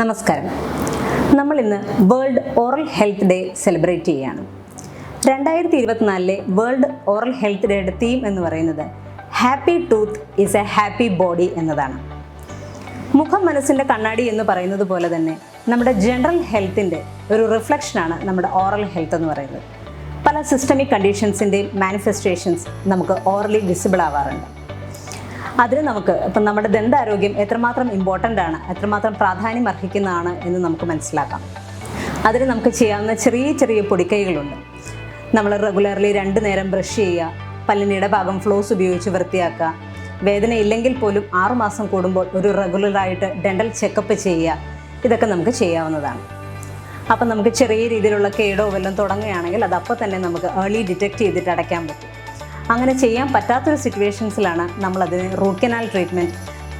നമസ്കാരം. നമ്മൾ ഇന്ന് world oral health day celebrate ചെയ്യുകയാണ് രണ്ടായിരത്തി ഇരുപത്തിനാലിലെ വേൾഡ് ഓറൽ ഹെൽത്ത് ഡേയുടെ തീം എന്ന് പറയുന്നത് happy tooth is a happy body എന്നതാണ്. മുഖം മനസ്സിന്റെ കണ്ണാടി എന്ന് പറയുന്നത് പോലെ തന്നെ നമ്മുടെ ജനറൽ ഹെൽത്തിന്റെ ഒരു റിഫ്ലക്ഷനാണ് നമ്മുടെ ഓറൽ ഹെൽത്ത് എന്ന് പറയുന്നത്. പല സിസ്റ്റമിക് കണ്ടീഷൻസിന്റെയും മാനിഫെസ്റ്റേഷൻസ് നമുക്ക് ഓറലി വിസിബിൾ ആവാറുണ്ട്. അതിന് നമുക്ക് ഇപ്പം നമ്മുടെ ദന്താരോഗ്യം എത്രമാത്രം ഇമ്പോർട്ടന്റ് ആണ് എത്രമാത്രം പ്രാധാന്യം അർഹിക്കുന്നതാണ് എന്ന് നമുക്ക് മനസ്സിലാക്കാം. അതിന് നമുക്ക് ചെയ്യാവുന്ന ചെറിയ ചെറിയ പൊടിക്കൈകളുണ്ട്. നമ്മൾ റെഗുലർലി രണ്ട് നേരം ബ്രഷ് ചെയ്യുക പല്ലിനിയുടെ ഭാഗം ഫ്ലോസ് ഉപയോഗിച്ച് വൃത്തിയാക്കുക വേദന ഇല്ലെങ്കിൽ പോലും ആറുമാസം കൂടുമ്പോൾ ഒരു റെഗുലറായിട്ട് ഡെന്റൽ ചെക്കപ്പ് ചെയ്യുക ഇതൊക്കെ നമുക്ക് ചെയ്യാവുന്നതാണ്. അപ്പം നമുക്ക് ചെറിയ രീതിയിലുള്ള കേടോ വല്ലതും തുടങ്ങുകയാണെങ്കിൽ അത് അപ്പോൾ തന്നെ നമുക്ക് ഏർലി ഡിറ്റക്ട് ചെയ്തിട്ട് അടയ്ക്കാൻ പറ്റും. അങ്ങനെ ചെയ്യാൻ പറ്റാത്തൊരു സിറ്റുവേഷൻസിലാണ് നമ്മളതിന് റൂട്ട് കനാൽ ട്രീറ്റ്മെന്റ്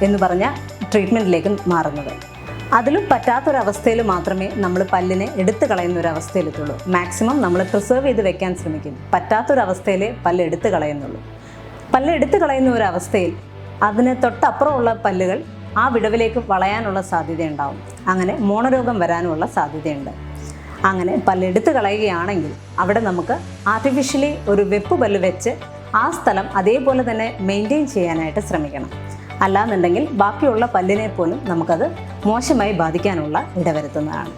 എന്ന് പറഞ്ഞ ട്രീറ്റ്മെന്റിലേക്ക് മാറുന്നത്. അതിലും പറ്റാത്തൊരവസ്ഥയിൽ മാത്രമേ നമ്മൾ പല്ലിനെ എടുത്തു കളയുന്ന ഒരു അവസ്ഥയിലെത്തുള്ളൂ മാക്സിമം നമ്മൾ പ്രിസർവ് ചെയ്ത് വെക്കാൻ ശ്രമിക്കും. പറ്റാത്തൊരവസ്ഥയിലേ പല്ല് എടുത്തു കളയുന്നുള്ളൂ. പല്ല് എടുത്തു കളയുന്ന ഒരു അവസ്ഥയിൽ അതിന് തൊട്ടപ്പുറമുള്ള പല്ലുകൾ ആ വിടവിലേക്ക് വളയാനുള്ള സാധ്യതയുണ്ടാവും. അങ്ങനെ മോണരോഗം വരാനുള്ള സാധ്യതയുണ്ട്. അങ്ങനെ പല്ലെടുത്ത് കളയുകയാണെങ്കിൽ അവിടെ നമുക്ക് ആർട്ടിഫിഷ്യലി ഒരു വെപ്പ് പല്ല് വെച്ച് ആ സ്ഥലം അതേപോലെ തന്നെ മെയിന്റെയിൻ ചെയ്യാനായിട്ട് ശ്രമിക്കണം. അല്ലാന്നുണ്ടെങ്കിൽ ബാക്കിയുള്ള പല്ലിനെ പോലും നമുക്കത് മോശമായി ബാധിക്കാനുള്ള ഇടവരുത്തുന്നതാണ്.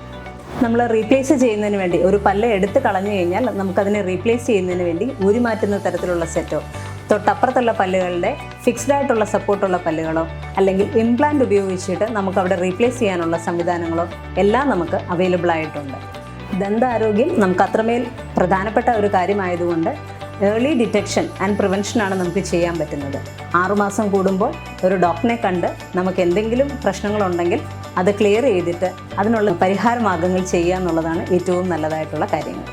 നമ്മൾ റീപ്ലേസ് ചെയ്യുന്നതിന് വേണ്ടി ഒരു പല്ല് എടുത്ത് കളഞ്ഞു കഴിഞ്ഞാൽ നമുക്കതിനെ റീപ്ലേസ് ചെയ്യുന്നതിന് വേണ്ടി ഊരിമാറ്റുന്ന തരത്തിലുള്ള സെറ്റോ തൊട്ടപ്പുറത്തുള്ള പല്ലുകളുടെ ഫിക്സ്ഡ് ആയിട്ടുള്ള സപ്പോർട്ടുള്ള പല്ലുകളോ അല്ലെങ്കിൽ ഇംപ്ലാന്റ് ഉപയോഗിച്ചിട്ട് നമുക്ക് അവിടെ റീപ്ലേസ് ചെയ്യാനുള്ള സംവിധാനങ്ങളോ എല്ലാം നമുക്ക് അവൈലബിൾ ആയിട്ടുണ്ട്. ദന്താരോഗ്യം നമുക്ക് അത്രമേൽ പ്രധാനപ്പെട്ട ഒരു കാര്യമായതുകൊണ്ട് ഏർലി ഡിറ്റക്ഷൻ ആൻഡ് പ്രിവെൻഷനാണ് നമുക്ക് ചെയ്യാൻ പറ്റുന്നത്. ആറുമാസം കൂടുമ്പോൾ ഒരു ഡോക്ടറിനെ കണ്ട് നമുക്ക് എന്തെങ്കിലും പ്രശ്നങ്ങളുണ്ടെങ്കിൽ അത് ക്ലിയർ ചെയ്തിട്ട് അതിനുള്ള പരിഹാര മാർഗങ്ങൾ ചെയ്യുക എന്നുള്ളതാണ് ഏറ്റവും നല്ലതായിട്ടുള്ള കാര്യങ്ങൾ.